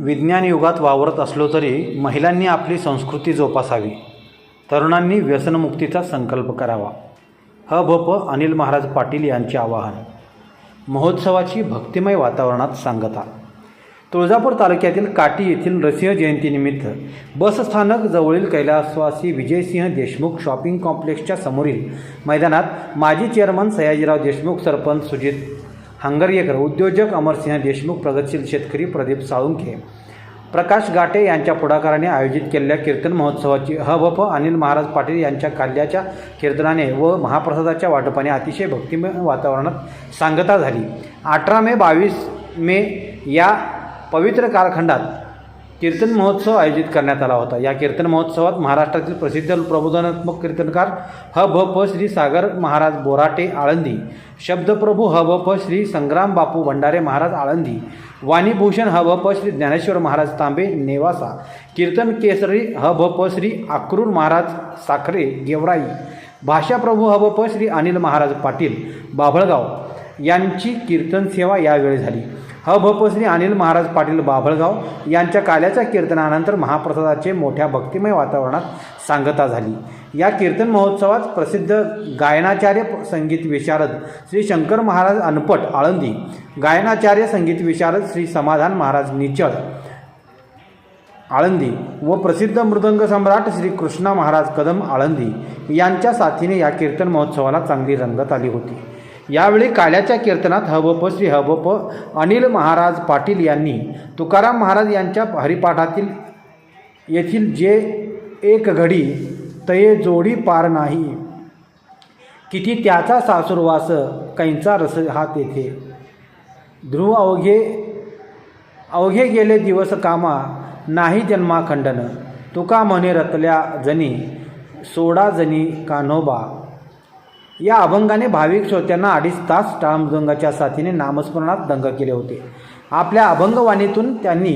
विज्ञान युगात वावरत असलो तरी महिलांनी आपली संस्कृती जोपासावी. तरुणांनी व्यसनमुक्तीचा संकल्प करावा. ह. भ. प. अनिल महाराज पाटील यांचे आवाहन. महोत्सवाची भक्तिमय वातावरणात सांगता. तुळजापूर तालुक्यातील काटी येथील रसिंह जयंतीनिमित्त बसस्थानक जवळील कैलासवासी विजयसिंह देशमुख शॉपिंग कॉम्प्लेक्सच्या समोरील मैदानात माजी चेअरमन सयाजीराव देशमुख सरपंच सुजित हंगरियेकर उद्योजक अमरसिंह देशमुख प्रगतशील शेतकरी प्रदीप साळुंखे प्रकाश गाटे यांच्या पुढाकाराने आयोजित केलेल्या कीर्तन महोत्सवाची ह भ प अनिल महाराज पाटील यांच्या काल्याच्या कीर्तनाने व महाप्रसादाच्या वाटपाने अतिशय भक्तिमय वातावरणात सांगता झाली. अठरा मे बावीस मे या पवित्र कालखंडात कीर्तन महोत्सव आयोजित करण्यात आला होता. या कीर्तन महोत्सवात महाराष्ट्रातील प्रसिद्ध प्रबोधनात्मक कीर्तनकार ह भ प श्री सागर महाराज बोराटे आळंदी शब्दप्रभू ह भ प श्री संग्राम बापू भंडारे महाराज आळंदी वाणीभूषण ह भ प श्री ज्ञानेश्वर महाराज तांबे नेवासा कीर्तन केसरी ह भ प श्री आक्रूर महाराज साखरे गेवराई भाषाप्रभू ह भ प श्री अनिल महाराज पाटील बाभळगाव यांची कीर्तन सेवा यावेळी झाली. ह भ श्री अनिल महाराज पाटील बाभळगाव यांच्या काल्याच्या कीर्तनानंतर महाप्रसादाचे मोठ्या भक्तिमय वातावरणात सांगता झाली. या कीर्तन महोत्सवात प्रसिद्ध गायनाचार्य संगीत विशारद श्री शंकर महाराज अनपट आळंदी गायनाचार्य संगीत विशारद श्री समाधान महाराज निचळ आळंदी व प्रसिद्ध मृदंग सम्राट श्री कृष्णा महाराज कदम आळंदी यांच्या साथीने या कीर्तन महोत्सवाला चांगली रंगत आली होती. यावेळी काल्याच्या कीर्तनात हबप श्री हबप अनिल महाराज पाटील यांनी तुकाराम महाराज यांच्या हरिपाठातील येथील जे एक घडी तये जोडी पार नाही. किती त्याचा सासुरवास कैंचा रस हा तेथे. ध्रुव अवघे अवघे गेले दिवस कामा नाही जन्माखंडन. तुका म्हणे रतल्या जनी सोडा जनी कान्होबा. या अभंगाने भाविक श्रोत्यांना अडीच तास टाळमृदंगाच्या साथीने नामस्मरणात दंग केले होते. आपल्या अभंगवाणीतून त्यांनी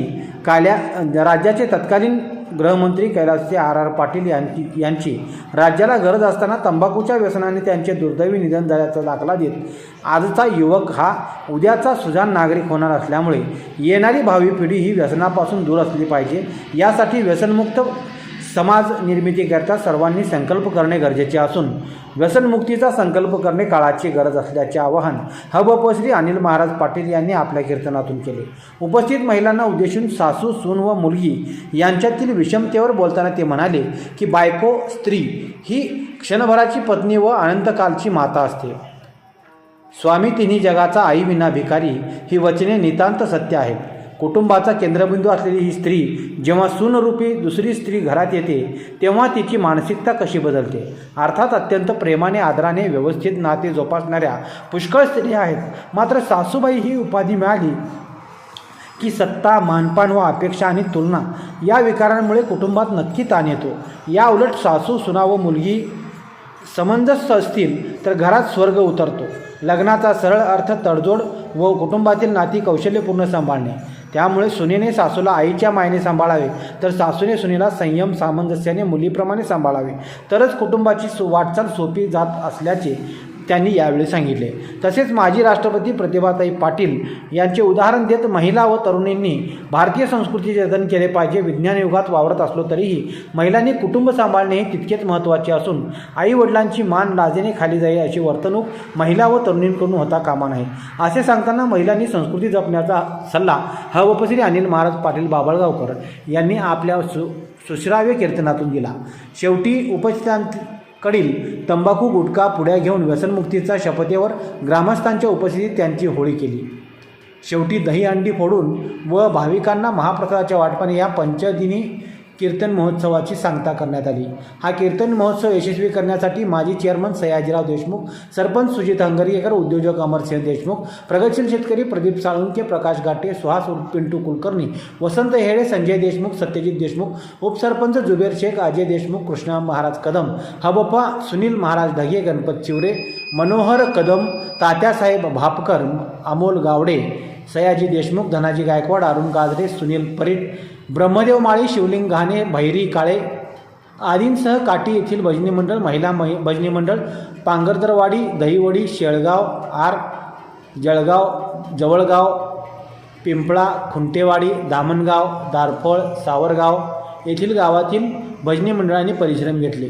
काल्या राज्याचे तत्कालीन गृहमंत्री कैलासचे आर आर पाटील यांची यांची राज्याला गरज असताना तंबाखूच्या व्यसनाने त्यांचे दुर्दैवी निधन झाल्याचा दाखला देत आजचा युवक हा उद्याचा सुजाण नागरिक होणार असल्यामुळे येणारी भावी पिढी ही व्यसनापासून दूर असली पाहिजे. यासाठी व्यसनमुक्त समाज निर्मितीकरता सर्वांनी संकल्प करणे गरजेचे असून व्यसनमुक्तीचा संकल्प करणे काळाची गरज असल्याचे आवाहन हबपश्री अनिल महाराज पाटील यांनी आपल्या कीर्तनातून केले. उपस्थित महिलांना उद्देशून सासू सून व मुलगी यांच्यातील विषमतेवर बोलताना ते म्हणाले की बायको स्त्री ही क्षणभराची पत्नी व अनंतकालची माता असते. स्वामी तिन्ही जगाचा आईविना भिकारी ही वचने नितांत सत्य आहेत. कुटुंबाचा केंद्रबिंदू असलेली ही स्त्री जेव्हा सूनरूपी दुसरी स्त्री घरात येते तेव्हा तिची मानसिकता कशी बदलते? अर्थात अत्यंत प्रेमाने आदराने व्यवस्थित नाते जोपासणाऱ्या पुष्कळ स्त्री आहेत. मात्र सासूबाई ही उपाधी मिळाली की सत्ता मानपान व अपेक्षा आणि तुलना या विकारांमुळे कुटुंबात नक्की ताण येतो. या उलट सासू सुना व मुलगी समंजस्य असतील तर घरात स्वर्ग उतरतो. लग्नाचा सरळ अर्थ तडजोड व कुटुंबातील नाती कौशल्यपूर्ण सांभाळणे. त्यामुळे सुनेने सासूला आईच्या मायने सांभाळावे. तर सासूने सुनेला संयम सामंजस्याने मुलीप्रमाणे सांभाळावे. तरच कुटुंबाची सु वाटचाल सोपी जात असल्याचे त्यांनी यावेळी सांगितले. तसेच माजी राष्ट्रपती प्रतिभाताई पाटील यांचे उदाहरण देत महिला व तरुणींनी भारतीय संस्कृतीचे जतन केले पाहिजे विज्ञान युगात वावरत असलो तरीही महिलांनी कुटुंब सांभाळणे हे तितकेच महत्त्वाचे असून आई वडिलांची मान लाजेने खाली जाईल अशी वर्तणूक महिला व तरुणींकडून होता कामा नये. असे सांगताना महिलांनी संस्कृती जपण्याचा सल्ला हवपश्री अनिल महाराज पाटील बाबळगावकर यांनी आपल्या सु सुश्राव्य कीर्तनातून दिला. शेवटी उपस्थितांत कडील तंबाखू गुटखा पुड्या घेऊन व्यसनमुक्तीचा शपथेवर ग्रामस्थांच्या उपस्थितीत त्यांची होळी केली. शेवटी दही अंडी फोडून व भाविकांना महाप्रसादाच्या वाटपाने या पंचदिनी कीर्तन महोत्सवाची सांगता करण्यात आली. हा कीर्तन महोत्सव यशस्वी करण्यासाठी माजी चेअरमन सयाजीराव देशमुख सरपंच सुजित हंगरीकर उद्योजक अमरसिंह देशमुख प्रगतशील शेतकरी प्रदीप साळुंके प्रकाश गाटे सुहास पिंटू कुलकर्णी वसंत हेडे संजय देशमुख सत्यजित देशमुख उपसरपंच जुबेर शेख अजय देशमुख कृष्णा महाराज कदम हबप्पा सुनील महाराज ढगे गणपत चिवरे मनोहर कदम तात्यासाहेब भापकर अमोल गावडे सयाजी देशमुख धनाजी गायकवाड अरुण गाजरे सुनील परीट ब्रह्मदेव माळी शिवलिंग घाणे भैरी काळे आदींसह काटी येथील भजनी मंडळ महिला महि भजनी मंडळ पांगरदरवाडी दहिवडी शेळगाव आर जळगाव जवळगाव पिंपळा खुंटेवाडी दामणगाव दारफळ सावरगाव येथील गावातील भजनी मंडळांनी परिश्रम घेतले.